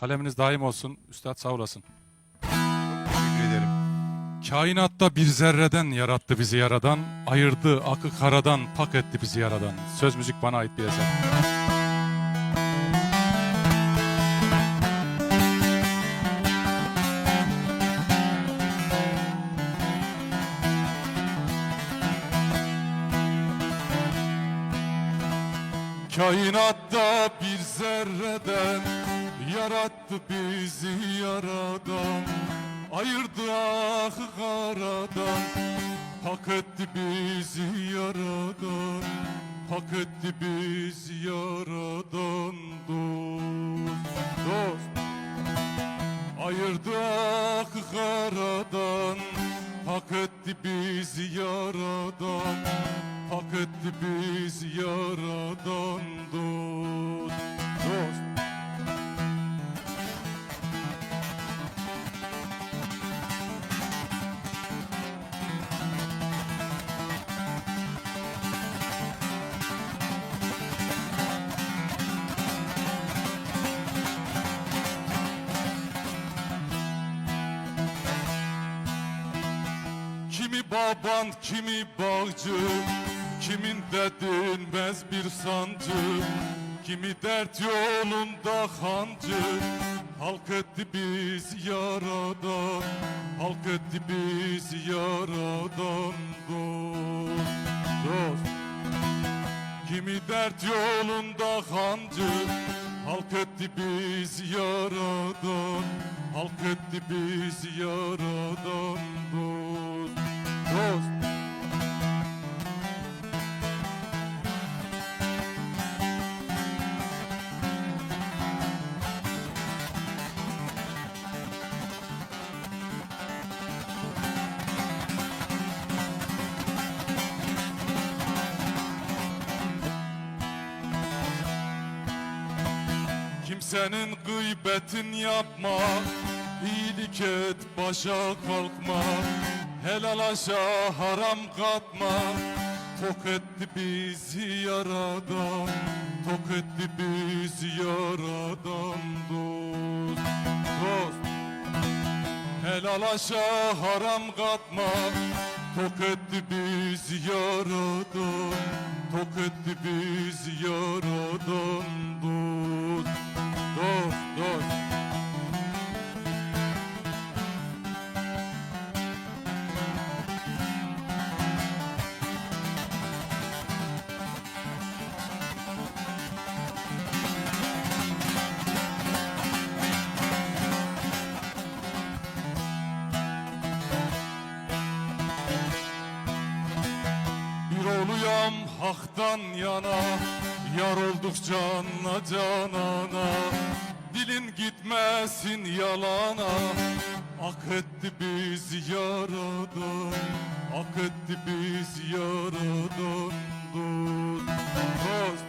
Kaleminiz daim olsun. Üstad sağ olasın. Teşekkür ederim. Kainatta bir zerreden yarattı bizi yaradan. Ayırdı akı karadan, pak etti bizi yaradan. Söz müzik bana ait bir eser. Kainatta bir zerreden yarattı bizi yaradan Ayırdı ah karadan. Hak etti bizi yaradan Hak etti bizi yaradan dost Dost. Ayırdı ak karadan Hak etti bizi yaradan. Hak etti bizi yaradan dost baban, kimi bağcı Kimin de dinmez bir sancı? Kimi dert yolunda hancı? Halk etti biz yaradan Halk etti biz yaradan dost. Dost. Kimi dert yolunda hancı? Halk etti biz yaradan Halk etti biz yaradan Kimsenin gıybetin yapma. İyilik et başa kalkma. Helal aşağı haram katma. Tok etti bizi yaradan. Tok etti bizi yaradan dost. Dost. Helal aşağı haram katma. Tok etti bizi yaradan. Tok etti bizi yaradan dost haktan yana Yar olduk canla canana. Dilin gitmesin yalana. Ak etti biz yaradan Ak etti biz yaradan dost Dost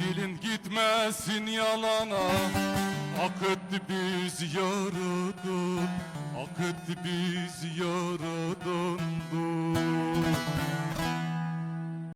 Dilin gitmesin yalana. Ak etti biz yaradan Ak etti biz yaradan